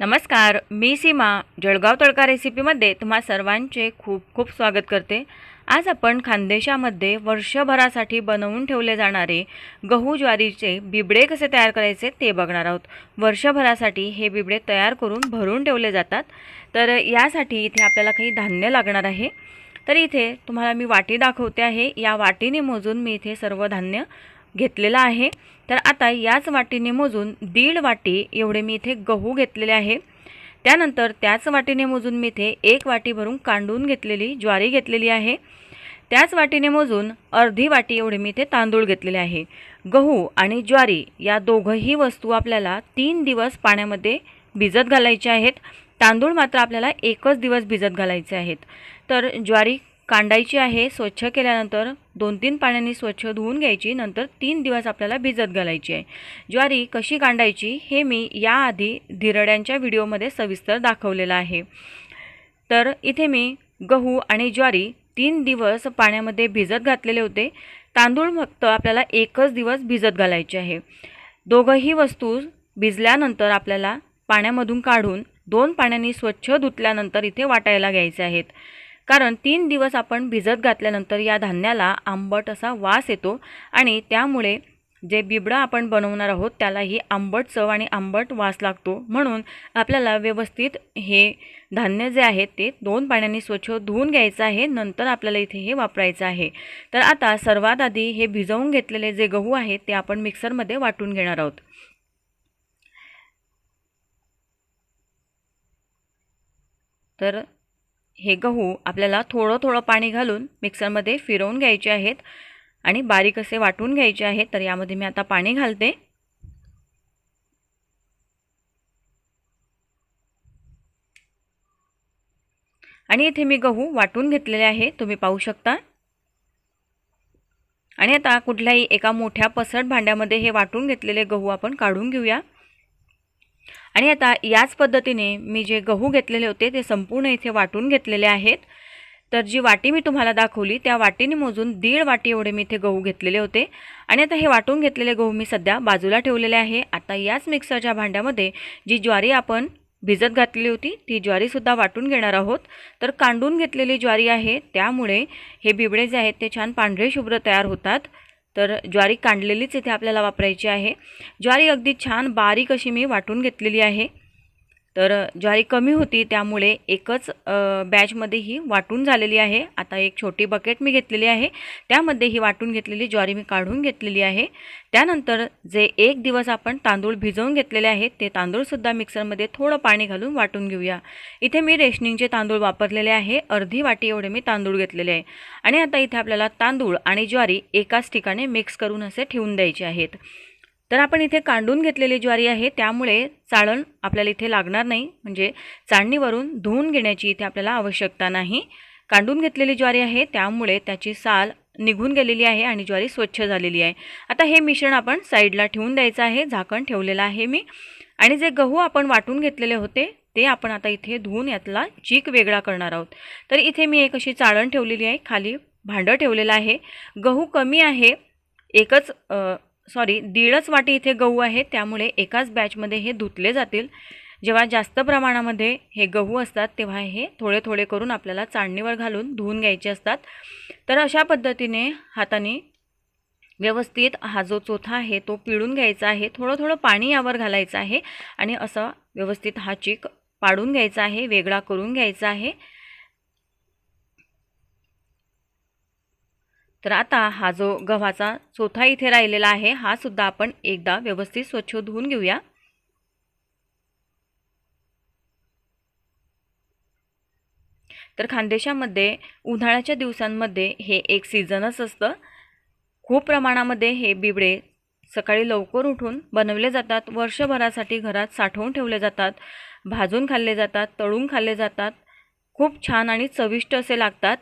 नमस्कार मी सीमा. जळगाव तडका रेसिपीमध्ये तुम्हा सर्वांचे खूप खूप स्वागत करते. आज आपण खानदेशामध्ये वर्षभरासाठी बनवून ठेवले जाणारे गहू ज्वारीचे बिबडे कसे तयार करायचे ते बघणार आहोत. वर्षभरासाठी हे बिबडे तयार करून भरून ठेवले जातात. तर यासाठी इथे आपल्याला काही धान्य लागणार आहे. तर इथे तुम्हाला मी वाटी दाखवते आहे. या वाटीने मोजून मी इथे सर्व धान्य घेतलेलं आहे. तर आता याच वाटीने मोजून दीड वाटी एवढे मी इथे गहू घेतलेले आहे. त्यानंतर त्याच वाटीने मोजून मी इथे एक वाटी भरून कांडून घेतलेली ज्वारी घेतलेली आहे. त्याच वाटीने मोजून अर्धी वाटी एवढे मी इथे तांदूळ घेतलेले आहे. गहू आणि ज्वारी या दोघंही वस्तू आपल्याला तीन दिवस पाण्यामध्ये भिजत घालायचे आहेत. तांदूळ मात्र आपल्याला एकच दिवस भिजत घालायचे आहेत. तर ज्वारी कांडायची आहे स्वच्छ केल्यानंतर दोन तीन पाण्याने स्वच्छ धुवून घ्यायची नंतर तीन दिवस आपल्याला भिजत घालायची आहे. ज्वारी कशी कांडायची हे मी याआधी धिरड्यांच्या व्हिडिओमध्ये सविस्तर दाखवलेलं आहे. तर इथे मी गहू आणि ज्वारी तीन दिवस पाण्यामध्ये भिजत घातलेले होते. तांदूळ फक्त आपल्याला एकच दिवस भिजत घालायचे आहे. दोघंही वस्तू भिजल्यानंतर आपल्याला पाण्यामधून काढून दोन पाण्याने स्वच्छ धुतल्यानंतर इथे वाटायला घ्यायचे आहेत. कारण तीन दिवस आपण भिजत घातल्यानंतर या धान्याला आंबट असा वास येतो आणि त्यामुळे जे बिबडं आपण बनवणार आहोत त्यालाही आंबट चव आणि आंबट वास लागतो. म्हणून आपल्याला व्यवस्थित हे धान्य जे आहे ते दोन पाण्याने स्वच्छ धुवून घ्यायचं आहे. नंतर आपल्याला इथे हे वापरायचं आहे. तर आता सर्वात आधी हे भिजवून घेतलेले जे गहू आहेत ते आपण मिक्सरमध्ये वाटून घेणार आहोत. तर हे गहू आपल्याला थोडं थोडं पाणी घालून मिक्सरमध्ये फिरवून घ्यायचे आहेत आणि बारीक असे वाटून घ्यायचे आहेत. तर यामध्ये मी आता पाणी घालते. आणि इथे मी गहू वाटून घेतलेले आहे. तुम्ही पाहू शकता. आणि आता कुठल्याही एका मोठ्या पसरट भांड्यामध्ये हे वाटून घेतलेले गहू आपण काढून घेऊया. आणि आता याच पद्धतीने मी जे गहू घेतलेले होते ते संपूर्ण इथे वाटून घेतलेले आहेत. तर जी वाटी मी तुम्हाला दाखवली त्या वाटीने मोजून दीड वाटी एवढे मी इथे गहू घेतलेले होते. आणि आता हे वाटून घेतलेले गहू मी सध्या बाजूला ठेवलेले आहे. आता याच मिक्सरच्या भांड्यामध्ये जी ज्वारी आपण भिजत घातलेली होती ती ज्वारीसुद्धा वाटून घेणार आहोत. तर कांडून घेतलेली ज्वारी आहे त्यामुळे हे बिबडे जे आहेत ते छान पांढरे शुभ्र तयार होतात. तर ज्वारी कांडलेलीच इथे आपल्याला वापरायची आहे. ज्वारी अगदी छान बारीक अशी मी वाटून घेतलेली आहे. तर ज्वारी कमी होती त्यामुळे एकच बॅचमध्ये ही वाटून झालेली आहे. आता एक छोटी बकेट मी घेतलेली आहे. त्यामध्ये ही वाटून घेतलेली ज्वारी मी काढून घेतलेली आहे. त्यानंतर जे एक दिवस आपण तांदूळ भिजवून घेतलेले आहेत ते तांदूळसुद्धा मिक्सरमध्ये थोडं पाणी घालून वाटून घेऊया. इथे मी रेशनिंगचे तांदूळ वापरलेले आहे. अर्धी वाटी एवढे मी तांदूळ घेतलेले आहे. आणि आता इथे आपल्याला तांदूळ आणि ज्वारी एकाच ठिकाणी मिक्स करून असे ठेवून द्यायचे आहेत. तर आपण इथे कांडून घेतलेली ज्वारी आहे त्यामुळे चाळण आपल्याला इथे लागणार नाही. म्हणजे चाळणीवरून धुवून घेण्याची इथे आपल्याला आवश्यकता नाही. कांडून घेतलेली ज्वारी आहे त्यामुळे त्याची साल निघून गेलेली आहे आणि ज्वारी स्वच्छ झालेली आहे. आता हे मिश्रण आपण साईडला ठेवून द्यायचं आहे झाकण ठेवलेलं आहे मी. आणि जे गहू आपण वाटून घेतलेले होते ते आपण आता इथे धुवून यातला चीक वेगळा करणार आहोत. तर इथे मी एक अशी चाळण ठेवलेली आहे खाली भांडं ठेवलेलं आहे. गहू कमी आहे एकच सॉरी दीडच वाटी इथे गहू आहे त्यामुळे एकाच बॅचमध्ये हे धुतले जातील. जेव्हा जास्त प्रमाणामध्ये हे गहू असतात तेव्हा हे थोडे थोडे करून आपल्याला चाळणीवर घालून धुवून घ्यायचे असतात. तर अशा पद्धतीने हाताने व्यवस्थित हा जो चोथा आहे तो पिळून घ्यायचा आहे. थोडं थोडं पाणी यावर घालायचं आहे आणि असं व्यवस्थित हा चीक पाडून घ्यायचा आहे वेगळा करून घ्यायचा आहे. तर आता हा जो गव्हाचा चोथा इथे राहिलेला आहे हा सुद्धा आपण एकदा व्यवस्थित स्वच्छ धुवून घेऊया. तर खानदेशामध्ये उन्हाळ्याच्या दिवसांमध्ये हे एक सीझनच असतं. खूप प्रमाणामध्ये हे बिबडे सकाळी लवकर उठून बनवले जातात वर्षभरासाठी घरात साठवून ठेवले जातात भाजून खाल्ले जातात तळून खाल्ले जातात. खूप छान आणि चविष्ट असे लागतात.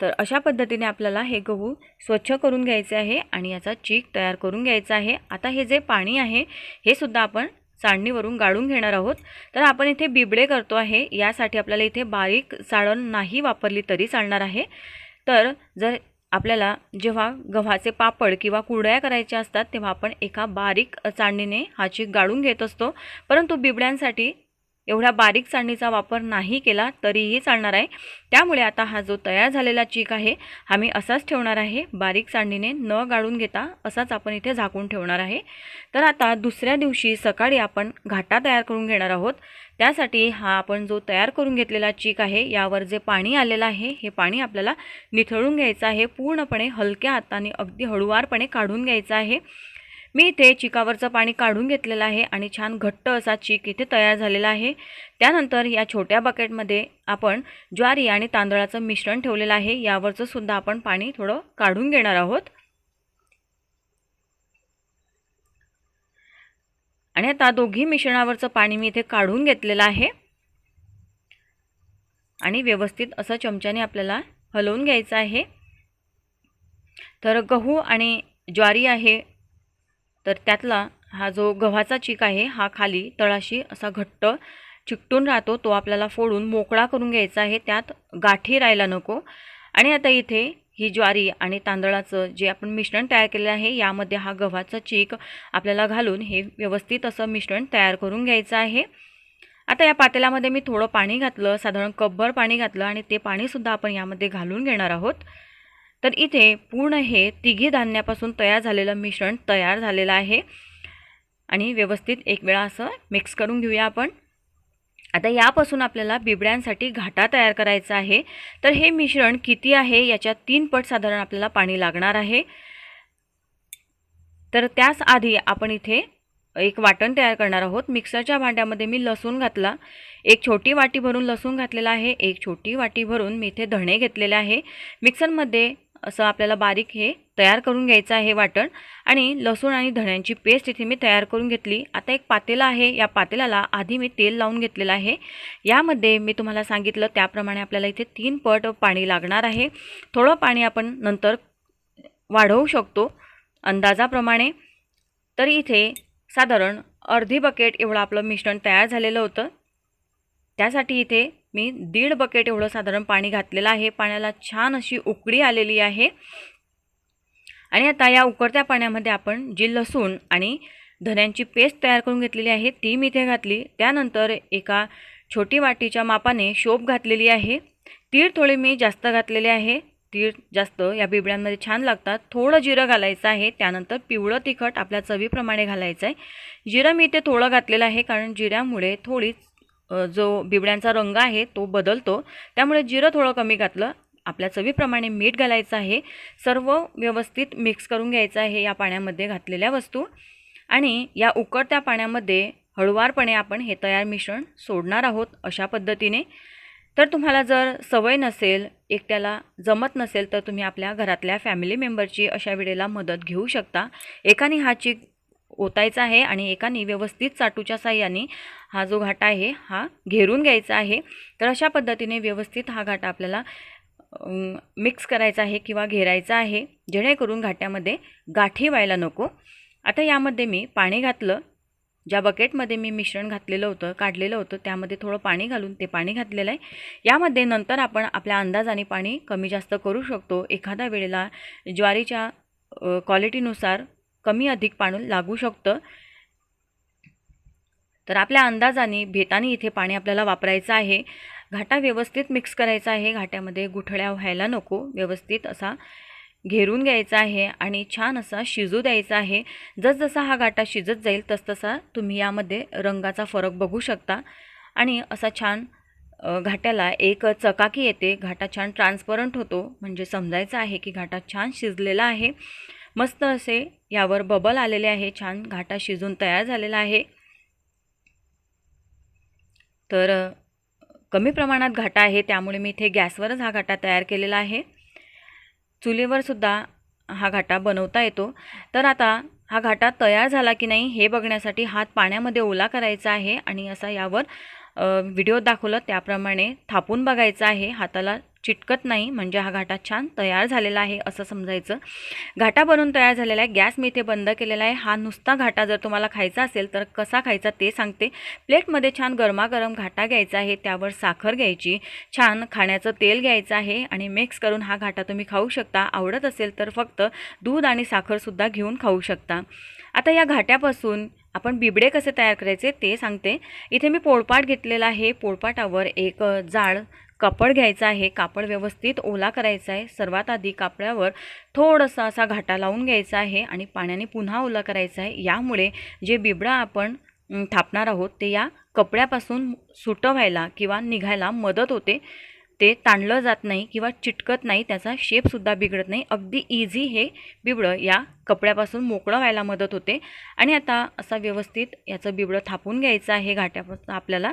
तर अशा पद्धतीने आपल्याला हे गहू स्वच्छ करून घ्यायचे आहे आणि याचा चीक तयार करून घ्यायचा आहे. आता हे जे पाणी आहे हे सुद्धा आपण सांडणीवरून गाळून घेणार आहोत. तर आपण इथे बिबडे करतो आहे. यासाठी आपल्याला इथे बारीक चाळण नाही वापरली तरी चालणार आहे. तर जर आपल्याला जेव्हा गव्हाचे पापड किंवा कुरडया करायच्या असतात तेव्हा आपण एका बारीक चाळणीने हा चीक गाळून घेत असतो. परंतु बिबड्यांसाठी एवढ्या बारीक चाळणीचा वापर नाही केला तरीही चालणार आहे. त्यामुळे आता हा जो तयार झालेला चीक आहे हा मी असाच ठेवणार आहे. बारीक चाळणीने न गाळून घेता असाच आपण इथे झाकून ठेवणार आहे. तर आता दुसऱ्या दिवशी सकाळी आपण घाटा तयार करून घेणार आहोत. त्यासाठी हा आपण जो तयार करून घेतलेला चीक आहे यावर जे पाणी आलेलं आहे हे पाणी आपल्याला निथळून घ्यायचं आहे. पूर्णपणे हलक्या हाताने अगदी हळुवारपणे काढून घ्यायचं आहे. मी इथे चिकावरचं पाणी काढून घेतलेलं आहे आणि छान घट्ट असा चीक इथे तयार झालेला आहे. त्यानंतर या छोट्या बकेटमध्ये आपण ज्वारी आणि तांदळाचं मिश्रण ठेवलेलं आहे. यावरचं सुद्धा आपण पाणी थोडं काढून घेणार आहोत. आणि आता दोघी मिश्रणावरचं पाणी मी इथे काढून घेतलेलं आहे. आणि व्यवस्थित असं चमच्याने आपल्याला हलवून घ्यायचं आहे. तर गहू आणि ज्वारी आहे. तर त्यातला हा जो गव्हाचा चीक आहे हा खाली तळाशी असा घट्ट चिकटून राहतो. तो आपल्याला फोडून मोकळा करून घ्यायचा आहे. त्यात गाठी राहायला नको. आणि आता इथे ही ज्वारी आणि तांदळाचं जे आपण मिश्रण तयार केलेलं आहे यामध्ये हा गव्हाचा चीक आपल्याला घालून हे व्यवस्थित असं मिश्रण तयार करून घ्यायचं आहे. आता या पातेल्यामध्ये मी थोडं पाणी घातलं साधारण कपभर पाणी घातलं आणि ते पाणीसुद्धा आपण यामध्ये घालून घेणार आहोत. तर इथे पूर्ण हे तिघी धान्यापासून तयार झालेलं मिश्रण तयार झालेलं आहे. आणि व्यवस्थित एक वेळा असं मिक्स करून घेऊया आपण. आता यापासून आपल्याला बिबड्यांसाठी घाटा तयार करायचा आहे. तर हे मिश्रण किती आहे याच्या तीन पट साधारण आपल्याला पाणी लागणार आहे. तर त्याच आधी आपण इथे एक वाटण तयार करणार आहोत. मिक्सरच्या भांड्यामध्ये मी लसूण घातला. एक छोटी वाटी भरून लसूण घातलेला आहे. एक छोटी वाटी भरून मी इथे धणे घेतलेले आहे. मिक्सरमध्ये असं आपल्याला बारीक हे तयार करून घ्यायचं आहे वाटण. आणि लसूण आणि धण्यांची पेस्ट इथे मी तयार करून घेतली. आता एक पातेला आहे. या पातेल्याला आधी मी तेल लावून घेतलेलं आहे. यामध्ये मी तुम्हाला सांगितलं त्याप्रमाणे आपल्याला इथे तीन पट पाणी लागणार आहे. थोडं पाणी आपण नंतर वाढवू शकतो अंदाजाप्रमाणे. तर इथे साधारण अर्धी बकेट एवढं आपलं मिश्रण तयार झालेलं होतं. त्यासाठी इथे मी दीड बकेट एवढं साधारण पाणी घातलेलं आहे. पाण्याला छान अशी उकडी आलेली आहे. आणि आता या उकडत्या पाण्यामध्ये आपण जी लसूण आणि धन्यांची पेस्ट तयार करून घेतलेली आहे ती मी इथे घातली. त्यानंतर एका छोटी वाटीच्या मापाने शोप घातलेली आहे. तीळ थोडे मी जास्त घातलेले आहे. तीळ जास्त या बिबड्यांमध्ये छान लागतात. थोडं जिरं घालायचं आहे. त्यानंतर पिवळं तिखट आपल्या चवीप्रमाणे घालायचं आहे. जिरं मी इथे थोडं घातलेलं आहे कारण जिऱ्यामुळे थोडी जो बिबड्यांचा रंग आहे तो बदलतो. त्यामुळे जिरं थोडं कमी घातलं. आपल्या चवीप्रमाणे मीठ घालायचं आहे. सर्व व्यवस्थित मिक्स करून घ्यायचं आहे या पाण्यामध्ये घातलेल्या वस्तू. आणि या उकळत्या पाण्यामध्ये हळुवारपणे आपण हे तयार मिश्रण सोडणार आहोत अशा पद्धतीने. तर तुम्हाला जर सवय नसेल एकट्याला जमत नसेल तर तुम्ही आपल्या घरातल्या फॅमिली मेंबरची अशा वेळेला मदत घेऊ शकता. एकाने हा चिक ओतायचा आहे आणि एकाने व्यवस्थित चाटूच्या साह्याने हा जो घाटा आहे हा घेरून घ्यायचा आहे. तर अशा पद्धतीने व्यवस्थित हा घाटा आपल्याला मिक्स करायचा आहे किंवा घेरायचा आहे जेणेकरून घाट्यामध्ये गाठी व्हायला नको. आता यामध्ये मी पाणी घातलं. ज्या बकेटमध्ये मी मिश्रण घातलेलं होतं काढलेलं होतं त्यामध्ये थोडं पाणी घालून ते पाणी घातलेलं आहे. यामध्ये नंतर आपण आपल्या अंदाजाने पाणी कमी जास्त करू शकतो. एखाद्या वेळेला ज्वारीच्या क्वालिटीनुसार कमी अधिक पाणी लागू शकतं. तर आपल्या अंदाजाने भेताने इथे पाणी आपल्याला वापरायचं आहे. घाटा व्यवस्थित मिक्स करायचा आहे. घाट्यामध्ये गुठळ्या व्हायला नको. व्यवस्थित असा घेरून घ्यायचा आहे आणि छान असा शिजू द्यायचा आहे. जसजसा हा घाटा शिजत जाईल तसतसा तुम्ही यामध्ये रंगाचा फरक बघू शकता. आणि असा छान घाट्याला एक चकाकी येते. घाटा छान ट्रान्सपरंट होतो. म्हणजे समजायचं आहे की घाटा छान शिजलेला आहे. मस्त असे यावर बबल आलेले आहे. छान घाटा शिजून तयार झालेला आहे. तर कमी प्रमाणात घाटा आहे. त्यामुळे मी इथे गॅसवरच हा घाटा तयार केलेला आहे. चुलीवरसुद्धा हा घाटा बनवता येतो. तर आता हा घाटा तयार झाला की नाही हे बघण्यासाठी हात पाण्यामध्ये ओला करायचा आहे आणि असा यावर व्हिडिओ दाखवलं. त्याप्रमाणे थापून बघायचा आहे. हाताला चिटकत नाही म्हणजे हा घाटा छान तयार झालेला आहे असं समजायचं. घाटा बनवून तयार झालेला आहे गॅस मी इथे बंद केलेला आहे. हा नुसता घाटा जर तुम्हाला खायचा असेल तर कसा खायचा ते सांगते. प्लेटमध्ये छान गरमागरम घाटा घ्यायचा आहे त्यावर साखर घ्यायची छान खाण्याचं तेल घ्यायचं आहे आणि मिक्स करून हा घाटा तुम्ही खाऊ शकता. आवडत असेल तर फक्त दूध आणि साखरसुद्धा घेऊन खाऊ शकता. आता या घाट्यापासून आपण बिबडे कसे तयार करायचे ते सांगते. इथे मी पोळपाट घेतलेला आहे. पोळपाटावर एक जाळ कापड घ्यायचं आहे कापड व्यवस्थित ओला करायचा आहे. सर्वात आधी कापडावर थोडंसं असा घाटा लावून घ्यायचा आहे आणि पाण्याने पुन्हा ओला करायचा आहे. यामुळे जे बिबडा आपण थापणार आहोत ते या कपड्यापासून सुटं व्हायला किंवा निघायला मदत होते. ते ताणलं जात नाही किंवा चिटकत नाही त्याचा शेपसुद्धा बिघडत नाही. अगदी इझी हे बिबडं या कपड्यापासून मोकळं व्हायला मदत होते. आणि आता असा व्यवस्थित याचं बिबडं थापून घ्यायचं आहे घाट्यापासून आपल्याला.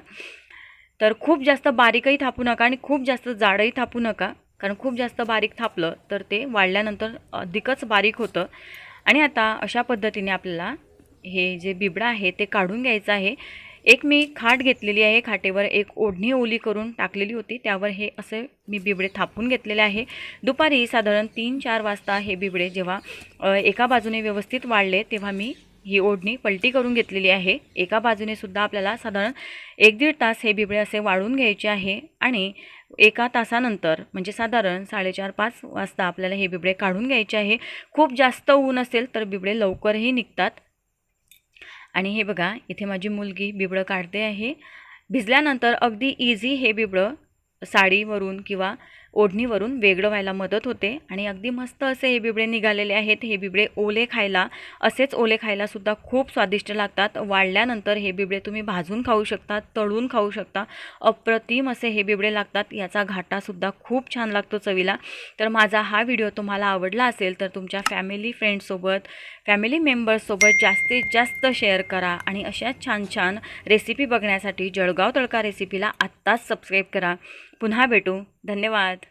तर खूप जास्त बारीकही थापू नका आणि खूप जास्त जाडही थापू नका. कारण खूप जास्त बारीक थापलं तर ते वाढल्यानंतर अधिकच बारीक होतं. आणि आता अशा पद्धतीने आपल्याला हे जे बिबडं आहे ते काढून घ्यायचं आहे. एक मी खाट घेतलेली आहे. खाटेवर एक ओढणी ओली करून टाकलेली होती. त्यावर हे असे मी बिबडे थापून घेतलेले आहे. दुपारी साधारण तीन चार वाजता हे बिबडे जेव्हा एका बाजूने व्यवस्थित वाढले तेव्हा मी ही ओढणी पलटी करून घेतलेली आहे. एका बाजूने सुद्धा आपल्याला साधारण एक दीड तास हे बिबळे असे वाळून घ्यायचे आहे आणि एका तासानंतर म्हणजे साधारण साडेचार पाच वाजता आपल्याला हे बिबळे काढून घ्यायचे आहे. खूप जास्त ऊन असेल तर बिबळे लवकरही निघतात. आणि हे बघा इथे माझी मुलगी बिबळं काढते आहे. भिजल्यानंतर अगदी इझी हे बिबळं साडीवरून किंवा ओढणीवरून वेगळं व्हायला मदत होते. आणि अगदी मस्त असे हे बिबळे निघालेले आहेत. हे बिबळे ओले खायला असेच ओले खायलासुद्धा खूप स्वादिष्ट लागतात. वाढल्यानंतर हे बिबळे तुम्ही भाजून खाऊ शकता तळून खाऊ शकता. अप्रतिम असे हे बिबळे लागतात. याचा घाटासुद्धा खूप छान लागतो चवीला. तर माझा हा व्हिडिओ तुम्हाला आवडला असेल तर तुमच्या फॅमिली फ्रेंड्ससोबत फॅमिली मेंबर्ससोबत जास्तीत जास्त शेअर करा. आणि अशाच छान छान रेसिपी बघण्यासाठी जळगाव तडका रेसिपीला आत्ताच सबस्क्राईब करा. पुन्हा भेटू. धन्यवाद.